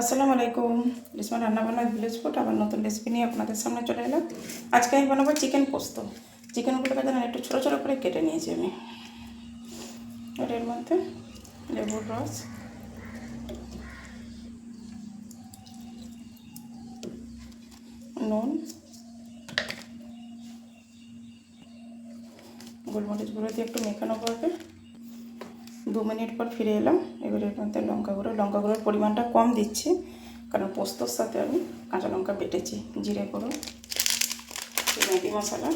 আসসালামু আলাইকুম। রিসমা রান্নাবান্না ভিলেজ ফুড, আবার নতুন রেসিপি নিয়ে আপনাদের সামনে চলে এলাম। আজকে আমি বানাবো চিকেন পোস্ত। চিকেনগুলোকে যেন একটু ছোটো ছোটো করে কেটে নিয়েছি আমি। আর এর মধ্যে লেবুর রস। নুন। গোলমরিচ গুঁড়ো দিয়ে একটু মেখানো করবে দু মিনিট পর ফিরে এলাম। এবারে এর মধ্যে লঙ্কা গুঁড়ো। লঙ্কা গুঁড়োর পরিমাণটা কম দিচ্ছি, কারণ পোস্তর সাথে আমি কাঁচা লঙ্কা বেটেছি, জিরে গুঁড়ো ম্যাগি মশলা,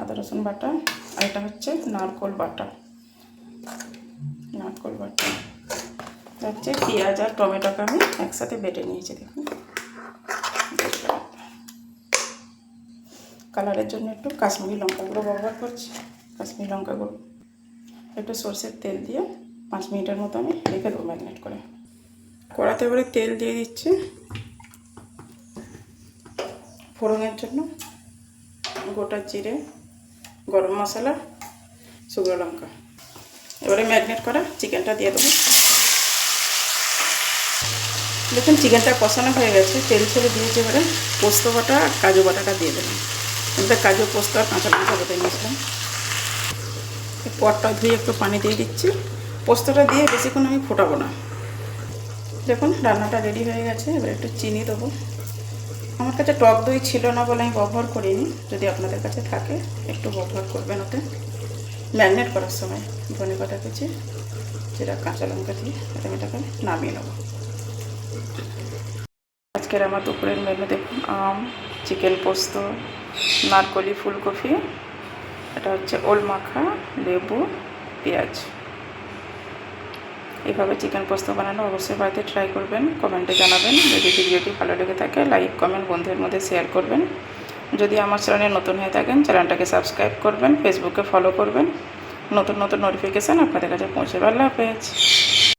আদা রসুন বাটা, আর এটা হচ্ছে নারকোল বাটা। নারকোল বাটা। হচ্ছে পেঁয়াজ আর টমেটোকে আমি একসাথে বেটে নিয়েছি, দেখুন। কালারের জন্য একটু কাশ্মীরি লঙ্কা গুঁড়ো ব্যবহার করছি। কাশ্মীরি লঙ্কা গুঁড়ো। একটু সর্ষের তেল দিয়ে পাঁচ মিনিটের মতো আমি রেখে দেবো ম্যাগনেট করে। কড়াতে এবারে তেল দিয়ে দিচ্ছি। ফোড়নের জন্য গোটা জিরে, গরম মশলা, শুকনো লঙ্কা। এবারে ম্যাগনেট করা চিকেনটা দিয়ে দেবো। দেখুন, চিকেনটা কষানো হয়ে গেছে। তেল ছেড়ে দিয়েছি এবারে পোস্ত বাটা কাজু বাটাটা দিয়ে দেবেন কাজু পোস্ত আর কাঁচা লঙ্কা বেটে নিয়েছিলাম। পটটা ধুয়ে একটু পানি দিয়ে দিচ্ছি। পোস্তটা দিয়ে বেশিক্ষণ আমি ফোটাবো না। দেখুন, রান্নাটা রেডি হয়ে গেছে। এবার একটু চিনি দেবো। আমার কাছে টক দই ছিল না বলে আমি ব্যবহার করিনি। যদি আপনাদের কাছে থাকে, একটু ব্যবহার করবেন ওতে। ম্যারিনেট করার সময় ধনে পাতা কুচি যেটা কাঁচা লঙ্কা দিয়ে এটা আমি এটাকে নামিয়ে নেব। আজকের আমার দুপুরের মেনু দেখুন, আম চিকেন পোস্ত, নারকলি ফুলকপি এটা হচ্ছে ওল মাখা, লেবু, পেঁয়াজ। এইভাবে চিকেন পোস্ত বানানো অবশ্যই বাড়িতে ট্রাই করবেন। কমেন্টে জানাবেন। যদি ভিডিওটি ভালো লেগে থাকে লাইক কমেন্ট বন্ধুদের মধ্যে শেয়ার করবেন। যদি আমার চ্যানেলে নতুন হয়ে থাকেন চ্যানেলটাকে সাবস্ক্রাইব করবেন ফেসবুকে ফলো করবেন। নতুন নতুন নোটিফিকেশান আপনাদের কাছে পৌঁছে। পারলে হাফেজ।